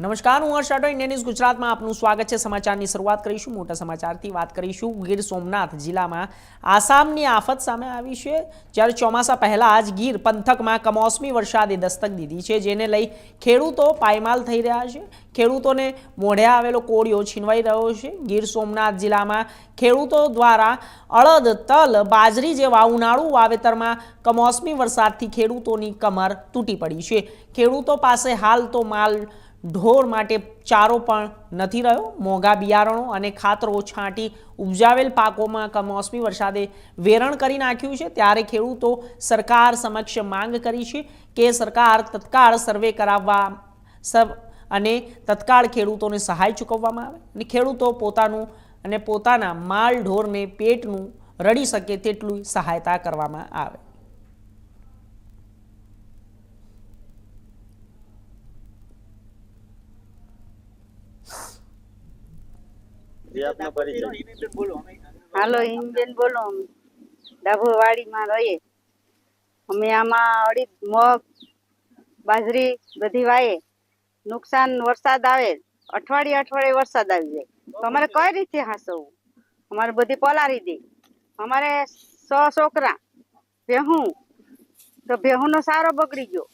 નમસ્કાર, હું હર્ષ Rathod Indian news ગુજરાતમાં આપનું સ્વાગત છે. સમાચારની શરૂઆત કરીશું, મોટા સમાચારથી વાત કરીશું. ગીર સોમનાથ જિલ્લામાં આસામની આફત સામે આવી છે. જ્યારે ચોમાસા પહેલાં જ ગીર પંથકમાં કમોસમી વરસાદે દસ્તક દીધી છે, જેને લઈ ખેડૂતો પાયમાલ થઈ રહ્યા છે. ખેડૂતોને મોઢે આવેલો કોળિયો છીનવાઈ રહ્યો છે. ગીર સોમનાથ જિલ્લામાં ખેડૂતો દ્વારા અડદ તલ, બાજરી જેવા ઉનાળુ વાવેતરમાં કમોસમી વરસાદથી ખેડૂતોની કમર તૂટી પડી છે. ખેડૂતો પાસે હાલ તો માલ ઢોર માટે ચારો પણ નથી રહ્યો. મોંઘા બિયારણો અને ખાતરો છાંટી ઉપજાવેલ પાકોમાં કમોસમી વરસાદે વેરણ કરી નાખ્યું છે. ત્યારે ખેડૂતો સરકાર સમક્ષ માંગ કરી છે કે સરકાર તત્કાળ સર્વે કરાવવા અને તત્કાળ ખેડૂતોને સહાય ચૂકવવામાં આવે અને ખેડૂતો પોતાનું અને પોતાના માલ ઢોરને પેટનું રડી શકે તેટલું સહાયતા કરવામાં આવે. જે આપનો પરિચય. હાલો હિમબેન બોલો ડાભોવાડીમાં રહીએ. અમે આમાં અડીદ મગ બાજરી બધી વાયે નુકસાન વરસાદ આવે. અઠવાડિયે અઠવાડિયે વરસાદ આવી જાય. તો અમારે કઈ રીતે હાંસવું? અમારે બધી પલારી દે. અમારે સો છોકરા ભેહું. તો ભેહું નો સારો બગડી ગયો.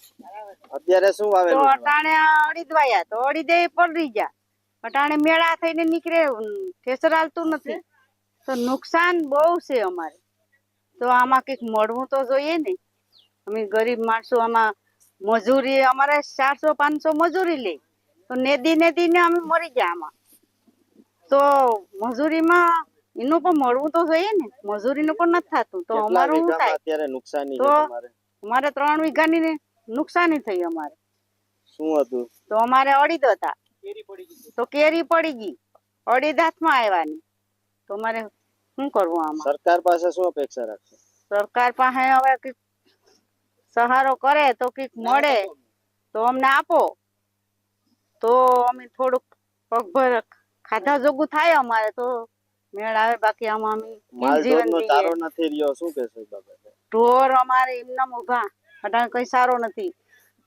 અત્યારે શું તો અટાણે અડીદ વાયા. તો અડીદે પલરી જા અટાણે મેળા થઈને નીકળે ઠેસર હાલતું નથી. તો નુકસાન બહુ છે અમારે. તો આમાં કંઈક મળવું તો જોઈએ ને. અમે ગરીબ માણસો આમાં મજૂરી અમારે ચારસો પાંચસો મજૂરી લે. તો નેદી ને અમે મરી ગયા આમાં. તો મજૂરીમાં એનું પણ મળવું તો જોઈએ ને. મજૂરીનું પણ નથી થતું. તો અમારું શું થાય? અત્યારે નુકસાની તો અમારે ત્રણ વીઘાની ને નુકસાની થઈ અમારે. શું હતું? તો અમારે અડીદ હતા. તો કેરી પડી ગઈ. અઢી દાંતમાં આવ્યા તો મારે શું કરવું આમાં? સરકાર પાસે શું અપેક્ષા રાખશે? સરકાર પાસે હવે કંઈક સહારો કરે તો કંઈક મળે તો અમને આપો. તો અમે થોડુંક પગભર ખાધા જોગું થાય અમારે તો. મેળ આવે બાકી આમાં અમે જીવન સારો નથી રહ્યો શું કહેશો ઢોર અમારે એમના ઊભા કઈ સારો નથી.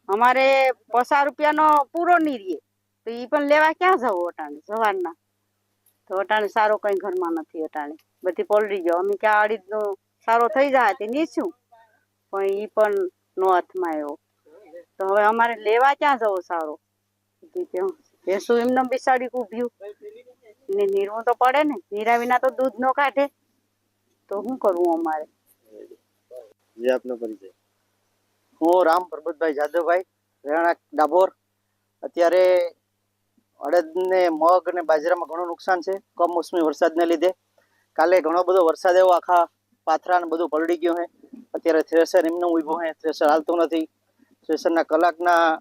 અમારે પચાસ રૂપિયાનો પૂરો નહીં રહે તો ઈ પણ લેવા ક્યાં જવું અટાણે? સવારના. તો અટાણે સારો કઈ ઘરમાં નથી અટાણે. બધી પલડી ગયો અમે ક્યાં અડીદ સારો થઈ જાય તે નીચું પણ ઈ પણ નો હાથમાં આવ્યો. તો હવે અમારે લેવા ક્યાં જવો સારો? ભેંસું એમને બિસાડી ઉભ્યું ને નીરવું તો પડે ને. નીરા વિના તો દૂધ નો કાઢે. તો શું કરવું અમારે? આપનો પરિચય. હું રામ પરબતભાઈ જાદવભાઈ, રહેણાંક ડાભોર. અત્યારે અડદ ને મગ અને બાજરામાં ઘણું નુકસાન છે. કમોસમી વરસાદને લીધે. કાલે ઘણો બધો વરસાદ એવો આખા પાથરા ને બધું પલળી ગયું છે અત્યારે થ્રેસર એમને ઊભો છે થ્રેસર હાલતું નથી. થ્રેસરના કલાકના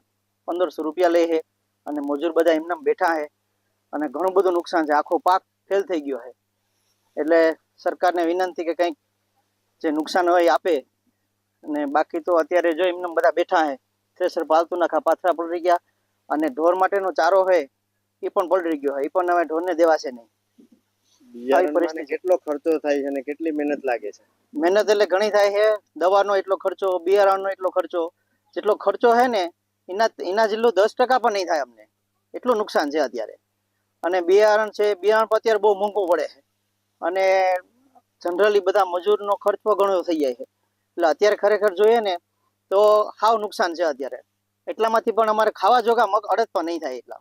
પંદરસો રૂપિયા લે છે અને મજૂર બધા એમના બેઠા છે અને ઘણું બધું નુકસાન છે. આખો પાક ફેલ થઈ ગયો છે એટલે સરકારને વિનંતી કે કંઈક જે નુકસાન હોય આપે. અને બાકી તો અત્યારે જો એમને બધા બેઠા હે, થ્રેસર પાલતું નાખા પાથરા પડી ગયા. અને ઢોર માટેનો ચારો હોય એ પણ પલટી ગયો એ પણ હવે ઢોરને દેવાશે નહીં. ને કેટલો ખર્ચો થાય છે અને કેટલી મહેનત લાગે છે? મહેનત એટલે ઘણી થાય છે. દવાનો એટલો ખર્ચો બિયારણનો એટલો ખર્ચો. જેટલો ખર્ચો છે ને એના એના જેટલો દસ ટકા પણ નહીં થાય અમને. એટલું નુકસાન છે અત્યારે. અને બિયારણ છે બિયારણ પણ અત્યારે બહુ મોંઘું પડે છે. અને જનરલી બધા મજૂરનો ખર્ચ પણ ઘણો થઈ જાય છે. એટલે અત્યારે ખરેખર જોઈએ ને તો હાવ નુકસાન છે અત્યારે. એટલામાંથી પણ અમારે ખાવા જોગા મગ અડત પણ નહીં થાય એટલા.